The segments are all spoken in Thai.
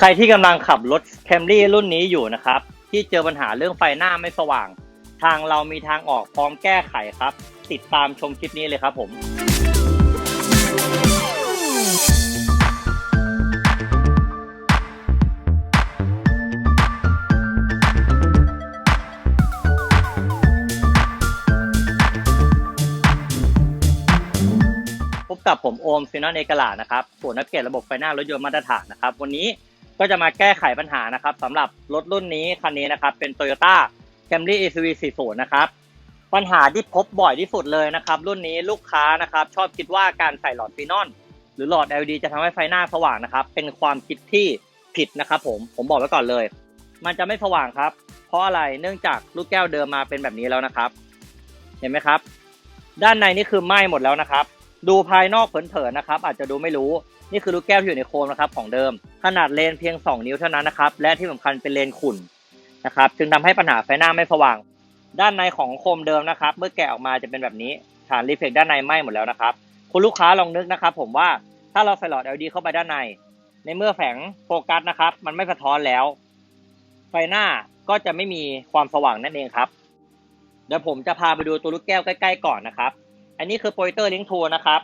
ใครที่กำลังขับรถ Camry รุ่นนี้อยู่นะครับ ที่เจอปัญหาเรื่องไฟหน้าไม่สว่าง ทางเรามีทางออกพร้อมแก้ไขครับ ติดตามชมคลิปนี้เลยครับผมพบกับผมโอมซินอนเอกลานะครับศูนย์นักเกตระบบไฟหน้ารถยนต์มาตรฐานนะครับ วันนี้ ก็จะมาแก้ไขปัญหานะครับสำหรับรถรุ่นนี้คันนี้นะครับ เป็น Toyota Camry ECV 40 นะครับ ปัญหาที่พบบ่อยที่สุดเลยนะครับ รุ่นนี้ลูกค้านะครับ ชอบคิดว่าการใส่หลอดฟีนอลหรือหลอด LED จะทำให้ไฟหน้าสว่างนะครับ เป็นความคิดที่ผิดนะครับ ผมผมบอกไว้ก่อนเลย มันจะไม่สว่างครับ เพราะอะไรเนื่องจากลูกแก้วเดิมมาเป็นแบบนี้แล้วนะครับ เห็นไหมครับ ด้านในนี่คือไหม้หมดแล้วนะครับ ดูภายนอกเผินๆนะครับ อาจจะดูไม่รู้ นี่คือลูกแก้วที่อยู่ในโคมนะครับของเดิม ขนาดเลนเพียง 2 นิ้วเท่านั้นนะครับ และที่สำคัญเป็นเลนขุ่นนะครับ จึงทำให้ปัญหาไฟหน้าไม่สว่าง ด้านในของโคมเดิมนะครับ เมื่อแกะออกมาจะเป็นแบบนี้ ฐานรีเฟกด้านในไหม้หมดแล้วนะครับ คุณลูกค้าลองนึกนะครับ ผมว่าถ้าเราใส่หลอด LED เข้าไปด้านใน ในเมื่อแฝงโฟกัสนะครับ มันไม่สะท้อนแล้ว ไฟหน้าก็จะไม่มีความสว่างนั่นเองครับ เดี๋ยวผมจะพาไปดูตัวลูกแก้วใกล้ ๆ ก่อนนะครับ อันนี้คือโปรเตอร์ลิงทัวนะครับ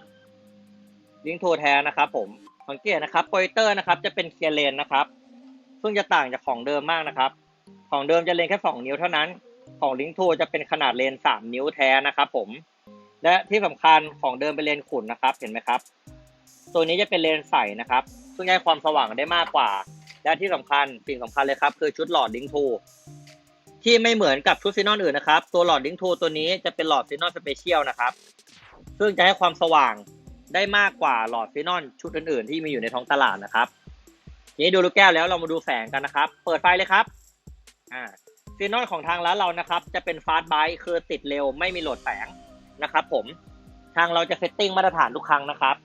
ลิงทัวแท้นะครับ ผมสังเกตนะครับโปรเตอร์นะครับ จะเป็นเคียร์เลนนะครับ ซึ่งจะต่างจากของเดิมมากนะครับ ของเดิมจะเลนแค่ 2 นิ้วเท่านั้น ของลิงทัวจะเป็นขนาดเลน 3 นิ้วแท้นะครับ ผม และที่สำคัญของเดิมเป็นเลนขุนนะครับ เห็นไหมครับ ตัวนี้จะเป็นเลนใสนะครับ ซึ่งให้ความสว่างได้มากกว่า และที่สำคัญสิ่งสำคัญเลยครับ คือชุดหลอดลิงทูที่ไม่เหมือนกับชุดซีนอนอื่นนะครับ ตัวหลอดลิงทูตัวนี้จะเป็นหลอดซีนอนสเปเชียลนะครับ ซึ่งจะให้ความสว่างได้มากกว่าหลอดฟีนอลชุดอื่นๆ ที่มีอยู่ในท้องตลาดนะครับทีนี้ดูลูกแก้วแล้วเรามาดูแสงกันนะครับ เปิดไฟเลยครับอ่าฟีนอลของทางร้านเรานะครับ จะเป็นฟาสต์ไบค์คือติดเร็วไม่มีโหลดแสงนะครับผมทางเราจะเซตติ้งมาตรฐานทุกครั้งนะครับ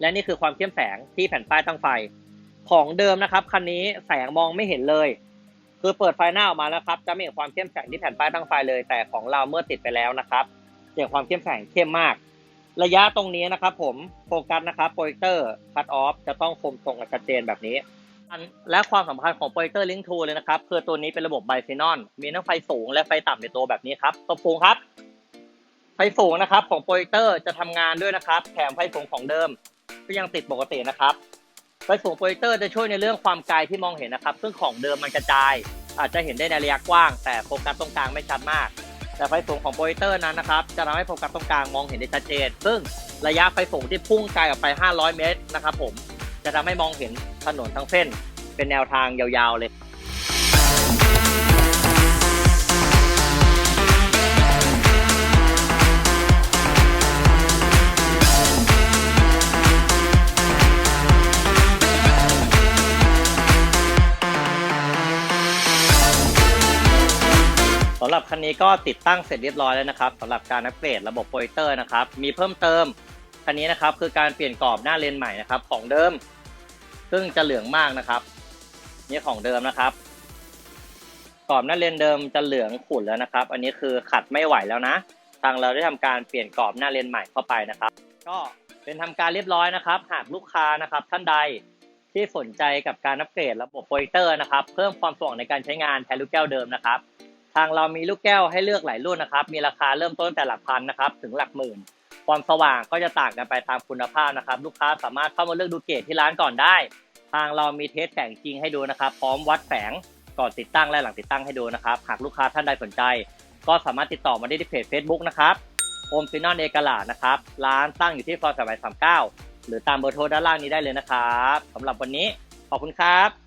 และนี่คือความเข้มแสงที่แผ่นป้ายตั้งไฟ ของเดิมนะครับคันนี้แสงมองไม่เห็นเลย คือเปิดไฟหน้าออกมาแล้วครับ จะไม่เห็นความเข้มแสงที่แผ่นป้ายตั้งไฟเลย แต่ของเราเมื่อติดไปแล้วนะครับ เห็นความเข้มแสงเข้มมาก ระยะตรงนี้นะครับผมโฟกัสนะครับโปรเจคเตอร์คัตออฟจะต้องคมตรงกับชัดเจนแบบนี้ และความสำคัญของโปรเจคเตอร์ลิงทูเลยนะครับคือตัวนี้เป็นระบบไบซีนอน มีทั้งไฟสูงและไฟต่ำในตัวแบบนี้ครับตัวฟูงครับ ไฟสูงนะครับของโปรเจคเตอร์จะทำงานด้วยนะครับแถมไฟสูงของเดิมก็ยังติดปกตินะครับไฟสูงโปรเจคเตอร์จะช่วยในเรื่องความไกลที่มองเห็นนะครับ ซึ่งของเดิมมันกระจาย อาจจะเห็นได้ในระยะกว้าง แต่โฟกัสตรงกลางไม่ชัดมาก แต่ไฟสูงของโปรเจคเตอร์นั้นนะครับจะทำให้โฟกัสตรงกลางมองเห็นได้ชัดเจน ซึ่งระยะไฟสูงที่พุ่งไกลออกไป 500 เมตรนะครับผมจะทำให้มองเห็นถนนทั้งเส้น เป็นแนวทางยาวๆเลยำหรับคันนี้ก็ติดตั้งเสร็จเรียบร้อยแล้วนะครับสำหรับการอัปเกรดระบบโปรเจคเตอร์นะครับมีเพิ่มเติมคันนี้นะครับคือการเปลี่ยนกรอบหน้าเลนใหม่นะครับของเดิม ซึ่งจะเหลืองมากนะครับนี่ของเดิมนะครับกรอบหน้าเลนเดิมจะเหลืองขุ่นแล้วนะครับ อันนี้คือขัดไม่ไหวแล้วนะ ทางเราได้ทำการเปลี่ยนกรอบหน้าเลนใหม่เข้าไปนะครับ ก็เป็นทำการเรียบร้อยนะครับ หากลูกค้านะครับ ท่านใดที่สนใจกับการอัปเกรดระบบโปรเจคเตอร์นะครับ เพิ่มความสว่างในการใช้งานแทนลูกแก้วเดิมนะครับ ทางเรามีลูกแก้วให้เลือกหลายรุ่นนะครับ มีราคาเริ่มต้นแต่หลักพันนะครับ ถึงหลักหมื่น ความสว่างก็จะต่างกันไปตามคุณภาพนะครับ ลูกค้าสามารถเข้ามาเลือกดูเกรดที่ร้านก่อนได้ ทางเรามีเทสแสงจริงให้ดูนะครับ พร้อมวัดแสงก่อนติดตั้งและหลังติดตั้งให้ดูนะครับ หากลูกค้าท่านใดสนใจ ก็สามารถติดต่อมาได้ที่เพจ Facebook นะครับโอมซินอนเอกลานะครับ ร้านตั้งอยู่ที่ซอยสายสามเก้าหรือตามเบอร์โทรด้านล่างนี้ได้เลยนะครับสำหรับวันนี้ขอบคุณครับ